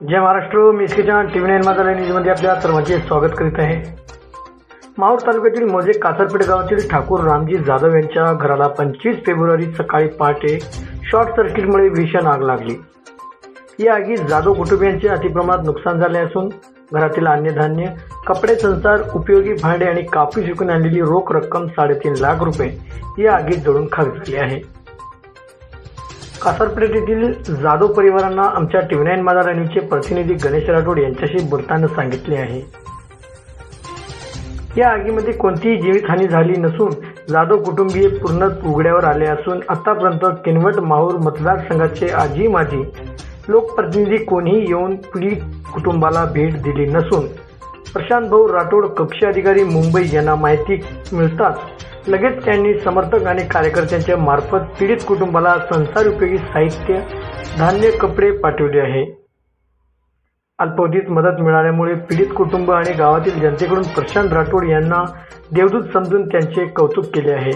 जय महाराष्ट्र मी किचन T V nine माझा न्यूजमध्ये आपल्या सर्वांचे स्वागत करीत आहे. माहूर तालुक्यातील मोजे कासरपेठ गावातील ठाकूर रामजी जाधव यांच्या घराला पंचवीस फेब्रुवारी सकाळी पहाटे शॉर्ट सर्किटमुळे भीषण आग लागली. या आगीत जाधव कुटुंबियांचे अतिप्रमाणात नुकसान झाले असून घरातील अन्नधान्य कपडे संसार उपयोगी भांडे आणि कापूस विकून आणलेली रोख रक्कम साडेतीन लाख रुपये या आगीत जळून खाक झाली आहे. कासारपेठ येथील जाधव परिवारांना आमच्या टीव्ही माझा राणीचे प्रतिनिधी गणेश राठोड यांच्याशी बोलताना सांगितले आहे. या आगीमध्ये कोणतीही जीवितहानी झाली नसून जाधव कुटुंबीय पूर्ण उघड्यावर आले असून आतापर्यंत किनवट माहूर मतदारसंघाचे आजी माजी लोकप्रतिनिधी कोणीही येऊन पीडित कुटुंबाला भेट दिली नसून प्रशांत भाऊ राठोड कक्ष अधिकारी मुंबई यांना माहिती मिळताच लगेच त्यांनी समर्थक आणि कार्यकर्त्यांच्या मार्फत पीडित कुटुंबाला संसार उपयोगी साहित्य धान्य कपडे पाठवले आहे. अल्पावधीत मदत मिळाल्यामुळे पीडित कुटुंब आणि गावातील जनतेकडून प्रशांत राठोड यांना देवदूत समजून त्यांचे कौतुक केले आहे.